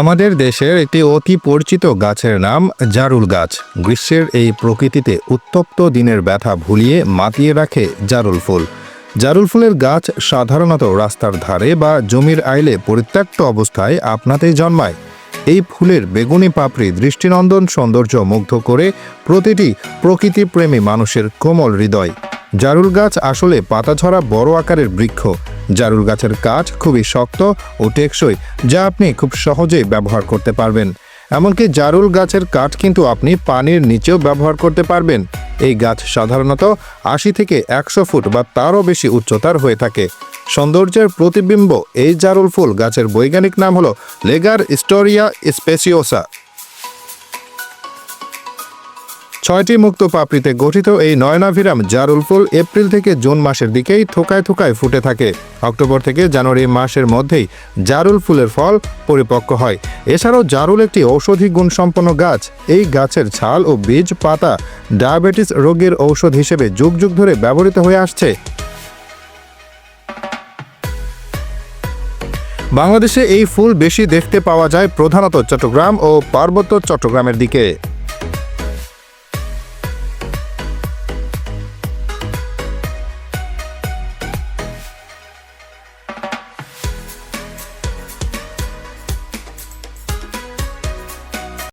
আমাদের দেশের একটি অতি পরিচিত গাছের নাম জারুল গাছ। গ্রীষ্মের এই প্রকৃতিতে উত্তপ্ত দিনের ব্যথা ভুলিয়ে মাতিয়ে রাখে জারুল ফুল। জারুল ফুলের গাছ সাধারণত রাস্তার ধারে বা জমির আইলে পরিত্যক্ত অবস্থায় আপনাতেই জন্মায়। এই ফুলের বেগুনি পাপড়ি, দৃষ্টিনন্দন সৌন্দর্য মুগ্ধ করে প্রতিটি প্রকৃতিপ্রেমী মানুষের কোমল হৃদয়। জারুল গাছ আসলে পাতাঝরা বড় আকারের বৃক্ষ। জারুল গাছের কাঠ খুবই শক্ত ও টেকসই, যা আপনি খুব সহজেই ব্যবহার করতে পারবেন। এমনকি জারুল গাছের কাঠ কিন্তু আপনি পানির নিচেও ব্যবহার করতে পারবেন। এই গাছ সাধারণত আশি থেকে একশো ফুট বা তারও বেশি উচ্চতার হয়ে থাকে। সৌন্দর্যের প্রতিবিম্ব এই জারুল ফুল গাছের বৈজ্ঞানিক নাম হলো লেগার স্টোরিয়া স্পেসিওসা। ছয়টি মুক্ত পাপড়িতে গঠিত এই নয়নাভিরাম জারুল ফুল এপ্রিল থেকে জুন মাসের দিকেই থোকায় থোকায় ফুটে থাকে। অক্টোবর থেকে জানুয়ারি মাসের মধ্যেই জারুল ফুলের ফল পরিপক্ক হয়। এছাড়াও জারুল একটি ঔষধি গুণসম্পন্ন গাছ। এই গাছের ছাল ও বীজ পাতা ডায়াবেটিস রোগের ঔষধ হিসেবে যুগ যুগ ধরে ব্যবহৃত হয়ে আসছে। বাংলাদেশে এই ফুল বেশি দেখতে পাওয়া যায় প্রধানত চট্টগ্রাম ও পার্বত্য চট্টগ্রামের দিকে।